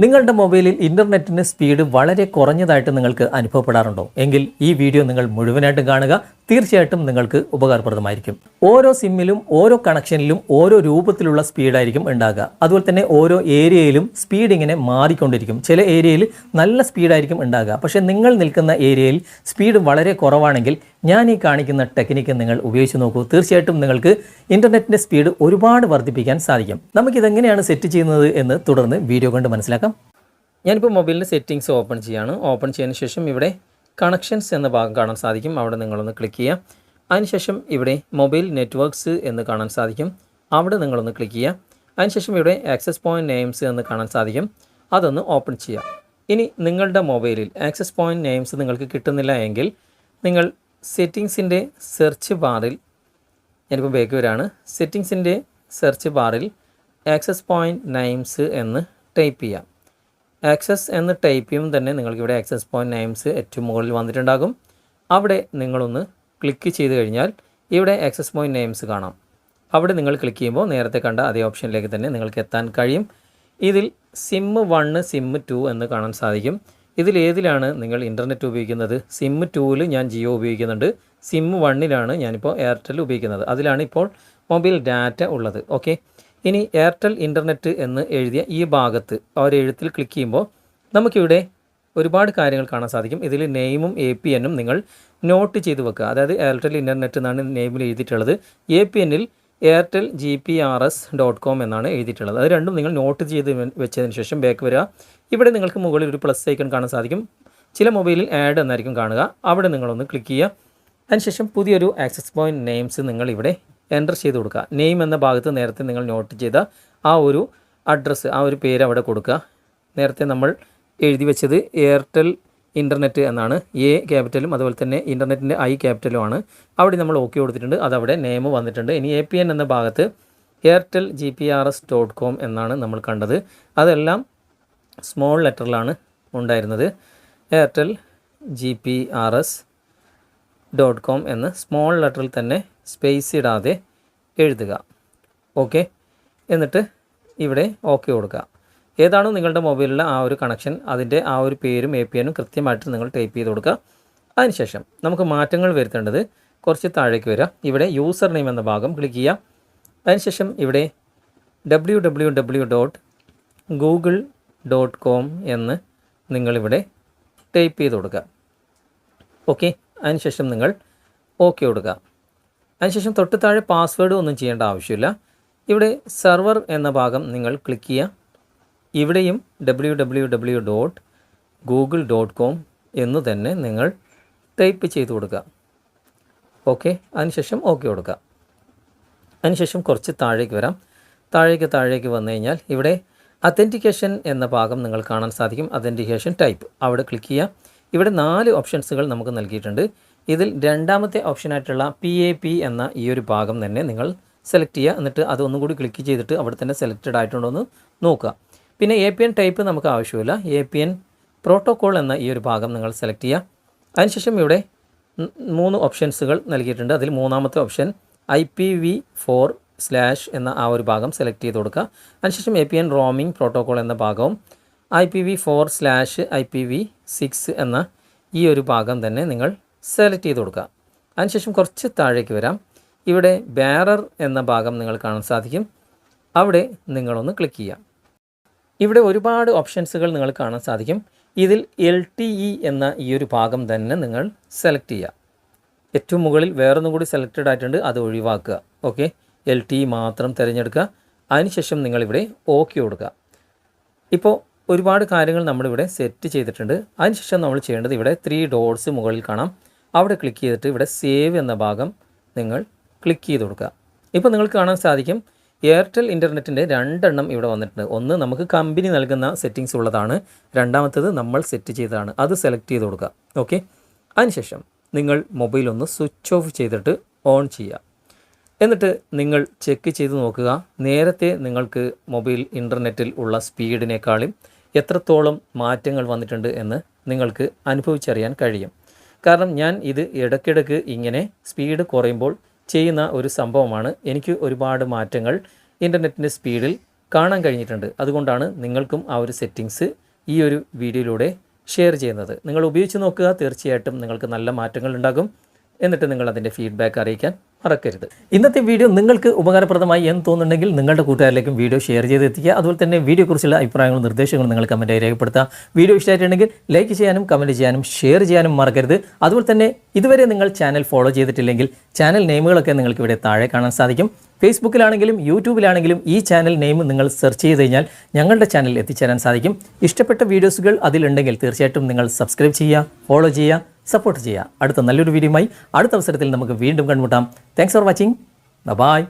നിങ്ങളുടെ മൊബൈലിൽ ഇന്റർനെറ്റിന്റെ സ്പീഡ് വളരെ കുറഞ്ഞതായിട്ട് നിങ്ങൾക്ക് അനുഭവപ്പെടാറുണ്ടോ? എങ്കിൽ ഈ വീഡിയോ നിങ്ങൾ മുഴുവനായിട്ടും കാണുക. തീർച്ചയായിട്ടും നിങ്ങൾക്ക് ഉപകാരപ്രദമായിരിക്കും. ഓരോ സിമ്മിലും ഓരോ കണക്ഷനിലും ഓരോ രൂപത്തിലുള്ള സ്പീഡായിരിക്കും ഉണ്ടാകുക. അതുപോലെ തന്നെ ഓരോ ഏരിയയിലും സ്പീഡ് ഇങ്ങനെ മാറിക്കൊണ്ടിരിക്കും. ചില ഏരിയയിൽ നല്ല സ്പീഡായിരിക്കും ഉണ്ടാകുക. പക്ഷേ നിങ്ങൾ നിൽക്കുന്ന ഏരിയയിൽ സ്പീഡ് വളരെ കുറവാണെങ്കിൽ ഞാൻ ഈ കാണിക്കുന്ന ടെക്നിക്ക് നിങ്ങൾ ഉപയോഗിച്ച് നോക്കൂ. തീർച്ചയായിട്ടും നിങ്ങൾക്ക് ഇന്റർനെറ്റിന്റെ സ്പീഡ് ഒരുപാട് വർദ്ധിപ്പിക്കാൻ സാധിക്കും. നമുക്കിതെങ്ങനെയാണ് സെറ്റ് ചെയ്യുന്നത് എന്ന് തുടർന്ന് വീഡിയോ കൊണ്ട് മനസ്സിലാക്കാം. ഞാനിപ്പോൾ മൊബൈലിന്റെ സെറ്റിങ്സ് ഓപ്പൺ ചെയ്യാണ്. ഓപ്പൺ ചെയ്യുന്ന ശേഷം ഇവിടെ കണക്ഷൻസ് എന്ന ഭാഗം കാണാൻ സാധിക്കും. അവിടെ നിങ്ങളൊന്ന് ക്ലിക്ക് ചെയ്യുക അതിനുശേഷം ഇവിടെ മൊബൈൽ നെറ്റ്വർക്ക്സ് എന്ന് കാണാൻ സാധിക്കും. അവിടെ നിങ്ങളൊന്ന് ക്ലിക്ക് ചെയ്യുക അതിനുശേഷം ഇവിടെ ആക്സസ് പോയിന്റ് നെയിംസ് എന്ന് കാണാൻ സാധിക്കും. അതൊന്ന് ഓപ്പൺ ചെയ്യുക ഇനി നിങ്ങളുടെ മൊബൈലിൽ ആക്സസ് പോയിന്റ് നെയിംസ് നിങ്ങൾക്ക് കിട്ടുന്നില്ല എങ്കിൽ നിങ്ങൾ സെറ്റിങ്സിന്റെ സെർച്ച് ബാറിൽ ഞാനിപ്പോൾ ബേക്ക് വരാണ്. സെറ്റിങ്സിന്റെ സെർച്ച് ബാറിൽ ആക്സസ് പോയിന്റ് നെയിംസ് എന്ന് ടൈപ്പ് ചെയ്യാം. ആക്സസ് എന്ന് ടൈപ്പ് ചെയ്യുമ്പോൾ തന്നെ നിങ്ങൾക്ക് ഇവിടെ ആക്സസ് പോയിന്റ് നെയിംസ് ഏറ്റവും മുകളിൽ വന്നിട്ടുണ്ടാകും. അവിടെ നിങ്ങളൊന്ന് ക്ലിക്ക് ചെയ്ത് കഴിഞ്ഞാൽ ഇവിടെ ആക്സസ് പോയിന്റ് നെയിംസ് കാണാം. അവിടെ നിങ്ങൾ ക്ലിക്ക് ചെയ്യുമ്പോൾ നേരത്തെ കണ്ട അതേ ഓപ്ഷനിലേക്ക് തന്നെ നിങ്ങൾക്ക് എത്താൻ കഴിയും. ഇതിൽ സിമ്മ് വണ്ണ് സിമ്മ് ടു എന്ന് കാണാൻ സാധിക്കും. ഇതിൽ ഏതിലാണ് നിങ്ങൾ ഇന്റർനെറ്റ് ഉപയോഗിക്കുന്നത്? സിമ്മ് ടൂവിൽ ഞാൻ ജിയോ ഉപയോഗിക്കുന്നുണ്ട്. സിമ്മ് വണ്ണിലാണ് ഞാനിപ്പോൾ എയർടെൽ ഉപയോഗിക്കുന്നത്. അതിലാണ് ഇപ്പോൾ മൊബൈൽ ഡാറ്റ ഉള്ളത്. ഓക്കെ ഇനി എയർടെൽ ഇന്റർനെറ്റ് എന്ന് എഴുതിയ ഈ ഭാഗത്ത് ആ ഒരു എഴുത്തിൽ ക്ലിക്ക് ചെയ്യുമ്പോൾ നമുക്കിവിടെ ഒരുപാട് കാര്യങ്ങൾ കാണാൻ സാധിക്കും. ഇതിൽ നെയിമും എ പി എന്നും നിങ്ങൾ നോട്ട് ചെയ്ത് വെക്കുക. അതായത് എയർടെൽ ഇന്റർനെറ്റ് എന്നാണ് നെയിമിൽ എഴുതിയിട്ടുള്ളത്. എ പി എന്നിൽ Airtel G P R S dot com എന്നാണ് എഴുതിയിട്ടുള്ളത്. അത് രണ്ടും നിങ്ങൾ നോട്ട് ചെയ്ത് വെച്ചതിന് ശേഷം ബാക്ക് വരിക. ഇവിടെ നിങ്ങൾക്ക് മുകളിൽ ഒരു പ്ലസ് ഐക്കൺ കാണാൻ സാധിക്കും. ചില മൊബൈലിൽ ആഡ് എന്നായിരിക്കും കാണുക. അവിടെ നിങ്ങളൊന്ന് ക്ലിക്ക് ചെയ്യുക. അതിനുശേഷം പുതിയൊരു ആക്സസ് പോയിന്റ് നെയിംസ് നിങ്ങൾ ഇവിടെ എന്റർ ചെയ്ത് കൊടുക്കുക. നെയിം എന്ന ഭാഗത്ത് നേരത്തെ നിങ്ങൾ നോട്ട് ചെയ്ത ആ ഒരു അഡ്രസ്സ് ആ ഒരു പേര് അവിടെ കൊടുക്കുക. നേരത്തെ നമ്മൾ എഴുതി വെച്ചത് എയർടെൽ ഇന്റർനെറ്റ് എന്നാണ്. എ ക്യാപിറ്റലും അതുപോലെ തന്നെ ഇന്റർനെറ്റിന്റെ ഐ ക്യാപിറ്റലുമാണ് അവിടെ നമ്മൾ ഓക്കെ കൊടുത്തിട്ടുണ്ട്. അതവിടെ നെയിം വന്നിട്ടുണ്ട്. ഇനി എ പി എൻ എന്ന ഭാഗത്ത് Airtel G P R S dot com എന്നാണ് നമ്മൾ കണ്ടത്. അതെല്ലാം സ്മോൾ ലെറ്ററിലാണ് ഉണ്ടായിരുന്നത്. Airtel G P R S dot com എന്ന് സ്മോൾ ലെറ്ററിൽ തന്നെ സ്പേസ് ഇടാതെ എഴുതുക. ഓക്കെ എന്നിട്ട് ഇവിടെ ഓക്കെ കൊടുക്കുക. ഏതാണോ നിങ്ങളുടെ മൊബൈലിലെ ആ ഒരു കണക്ഷൻ അതിന്റെ ആ ഒരു പേരും എ പി എനും കൃത്യമായിട്ട് നിങ്ങൾ ടൈപ്പ് ചെയ്ത് കൊടുക്കുക. അതിനുശേഷം നമുക്ക് മാറ്റങ്ങൾ വരുത്തേണ്ടത് കുറച്ച് താഴേക്ക് വരിക. ഇവിടെ യൂസർ നെയിം എന്ന ഭാഗം ക്ലിക്ക് ചെയ്യുക. അതിനുശേഷം ഇവിടെ W W W dot Google dot com എന്ന് നിങ്ങളിവിടെ ടൈപ്പ് ചെയ്ത് കൊടുക്കുക. ഓക്കെ അതിനുശേഷം നിങ്ങൾ ഓക്കെ കൊടുക്കുക. അതിനുശേഷം തൊട്ട് താഴെ പാസ്വേഡ് ഒന്നും ചെയ്യേണ്ട ആവശ്യമില്ല. ഇവിടെ സെർവർ എന്ന ഭാഗം നിങ്ങൾ ക്ലിക്ക് ചെയ്യുക. ഇവിടെയും W W W dot Google dot com എന്ന് തന്നെ നിങ്ങൾ ടൈപ്പ് ചെയ്ത് കൊടുക്കുക. ഓക്കെ അതിനുശേഷം ഓക്കെ കൊടുക്കുക. അതിനുശേഷം കുറച്ച് താഴേക്ക് വരാം. താഴേക്ക് താഴേക്ക് വന്നു കഴിഞ്ഞാൽ ഇവിടെ അത്തന്റിക്കേഷൻ എന്ന ഭാഗം നിങ്ങൾ കാണാൻ സാധിക്കും. അത്തന്റിക്കേഷൻ ടൈപ്പ് അവിടെ ക്ലിക്ക് ചെയ്യുക. ഇവിടെ നാല് ഓപ്ഷൻസുകൾ നമുക്ക് നൽകിയിട്ടുണ്ട്. ഇതിൽ രണ്ടാമത്തെ ഓപ്ഷനായിട്ടുള്ള പി എ പി എന്ന ഈ ഒരു ഭാഗം തന്നെ നിങ്ങൾ സെലക്ട് ചെയ്യുക. എന്നിട്ട് അതൊന്നും കൂടി ക്ലിക്ക് ചെയ്തിട്ട് അവിടെ തന്നെ സെലക്റ്റഡ് ആയിട്ടുണ്ടോ എന്ന് നോക്കുക. പിന്നെ എ പി എൻ ടൈപ്പ് നമുക്ക് ആവശ്യമില്ല. എ പി എൻ പ്രോട്ടോകോൾ എന്ന ഈ ഒരു ഭാഗം നിങ്ങൾ സെലക്ട് ചെയ്യുക. അതിനുശേഷം ഇവിടെ മൂന്ന് ഓപ്ഷൻസുകൾ നൽകിയിട്ടുണ്ട്. അതിൽ മൂന്നാമത്തെ option I P V four slash എന്ന ആ ഒരു ഭാഗം സെലക്ട് ചെയ്ത് കൊടുക്കുക. അതിനുശേഷം A P N roaming protocol എന്ന ഭാഗവും I P V four slash I P V six എന്ന ഈ ഒരു ഭാഗം തന്നെ നിങ്ങൾ സെലക്ട് ചെയ്ത് കൊടുക്കുക അതിനുശേഷം കുറച്ച് താഴേക്ക് വരാം. ഇവിടെ ബാരർ എന്ന ഭാഗം നിങ്ങൾ കാണാൻ സാധിക്കും. അവിടെ നിങ്ങളൊന്ന് ക്ലിക്ക് ചെയ്യാം. ഇവിടെ ഒരുപാട് ഓപ്ഷൻസുകൾ നിങ്ങൾ കാണാൻ സാധിക്കും. ഇതിൽ എൽ ടി ഇ എന്ന ഈ ഒരു ഭാഗം തന്നെ നിങ്ങൾ സെലക്ട് ചെയ്യുക ഏറ്റവും മുകളിൽ വേറൊന്നും കൂടി സെലക്റ്റഡ് ആയിട്ടുണ്ട്. അത് ഒഴിവാക്കുക. ഓക്കെ എൽ ടി മാത്രം തിരഞ്ഞെടുക്കുക. അതിനുശേഷം നിങ്ങളിവിടെ ഓക്കെ കൊടുക്കുക. ഇപ്പോൾ ഒരുപാട് കാര്യങ്ങൾ നമ്മളിവിടെ സെറ്റ് ചെയ്തിട്ടുണ്ട്. അതിനുശേഷം നമ്മൾ ചെയ്യേണ്ടത് ഇവിടെ ത്രീ ഡോട്ട്സ് മുകളിൽ കാണാം. അവിടെ ക്ലിക്ക് ചെയ്തിട്ട് ഇവിടെ സേവ് എന്ന ഭാഗം നിങ്ങൾ ക്ലിക്ക് ചെയ്ത് കൊടുക്കുക. ഇപ്പോൾ നിങ്ങൾക്ക് കാണാൻ സാധിക്കും എയർടെൽ ഇന്റർനെറ്റിന്റെ രണ്ടെണ്ണം ഇവിടെ വന്നിട്ടുണ്ട്. ഒന്ന് നമുക്ക് കമ്പനി നൽകുന്ന സെറ്റിങ്സ് ഉള്ളതാണ് രണ്ടാമത്തേത് നമ്മൾ സെറ്റ് ചെയ്തതാണ്. അത് സെലക്ട് ചെയ്ത് കൊടുക്കുക. ഓക്കെ അതിനുശേഷം നിങ്ങൾ മൊബൈൽ ഒന്ന് സ്വിച്ച് ഓഫ് ചെയ്തിട്ട് ഓൺ ചെയ്യുക. എന്നിട്ട് നിങ്ങൾ ചെക്ക് ചെയ്ത് നോക്കുക നേരത്തെ നിങ്ങൾക്ക് മൊബൈൽ ഇന്റർനെറ്റിൽ ഉള്ള സ്പീഡിനേക്കാളും എത്രത്തോളം മാറ്റങ്ങൾ വന്നിട്ടുണ്ട് എന്ന് നിങ്ങൾക്ക് അനുഭവിച്ചറിയാൻ കഴിയും. കാരണം ഞാൻ ഇത് ഇടയ്ക്കിടയ്ക്ക് ഇങ്ങനെ സ്പീഡ് കുറയുമ്പോൾ ചെയ്യുന്ന ഒരു സംഭവമാണ്. എനിക്ക് ഒരുപാട് മാറ്റങ്ങൾ ഇന്റർനെറ്റിന്റെ സ്പീഡിൽ കാണാൻ കഴിഞ്ഞിട്ടുണ്ട്. അതുകൊണ്ടാണ് നിങ്ങൾക്കും ആ ഒരു സെറ്റിങ്സ് ഈ ഒരു വീഡിയോയിലൂടെ ഷെയർ ചെയ്യുന്നത്. നിങ്ങൾ ഉപയോഗിച്ച് നോക്കുക. തീർച്ചയായിട്ടും നിങ്ങൾക്ക് നല്ല മാറ്റങ്ങൾ ഉണ്ടാകും. എന്നിട്ട് നിങ്ങൾ അതിന്റെ ഫീഡ്ബാക്ക് അറിയിക്കാൻ മറക്കരുത്. ഇന്നത്തെ വീഡിയോ നിങ്ങൾക്ക് ഉപകാരപ്രദമായി എന്ന് തോന്നുന്നുണ്ടെങ്കിൽ നിങ്ങളുടെ കൂട്ടുകാരിലേക്കും വീഡിയോ ഷെയർ ചെയ്ത് എത്തിക്കുക. അതുപോലെ തന്നെ വീഡിയോയെക്കുറിച്ചുള്ള അഭിപ്രായങ്ങളും നിർദ്ദേശങ്ങളും നിങ്ങൾ കമന്റായി രേഖപ്പെടുത്തുക വീഡിയോ ഇഷ്ടമായിട്ടുണ്ടെങ്കിൽ ലൈക്ക് ചെയ്യാനും കമന്റ് ചെയ്യാനും ഷെയർ ചെയ്യാനും മറക്കരുത്. അതുപോലെ തന്നെ ഇതുവരെ നിങ്ങൾ ചാനൽ ഫോളോ ചെയ്തിട്ടില്ലെങ്കിൽ ചാനൽ നെയിമുകളൊക്കെ നിങ്ങൾക്ക് ഇവിടെ താഴെ കാണാൻ സാധിക്കും. ഫേസ്ബുക്കിലാണെങ്കിലും യൂട്യൂബിലാണെങ്കിലും ഈ ചാനൽ നെയിം നിങ്ങൾ സെർച്ച് ചെയ്ത് കഴിഞ്ഞാൽ ഞങ്ങളുടെ ചാനൽ എത്തിച്ചേരാൻ സാധിക്കും. ഇഷ്ടപ്പെട്ട വീഡിയോസുകൾ അതിലുണ്ടെങ്കിൽ തീർച്ചയായിട്ടും നിങ്ങൾ സബ്സ്ക്രൈബ് ചെയ്യുക ഫോളോ ചെയ്യുക സപ്പോർട്ട് ചെയ്യുക. അടുത്ത നല്ലൊരു വീഡിയോയുമായി അടുത്ത അവസരത്തിൽ നമുക്ക് വീണ്ടും കണ്ടുമുട്ടാം. Thanks for watching bye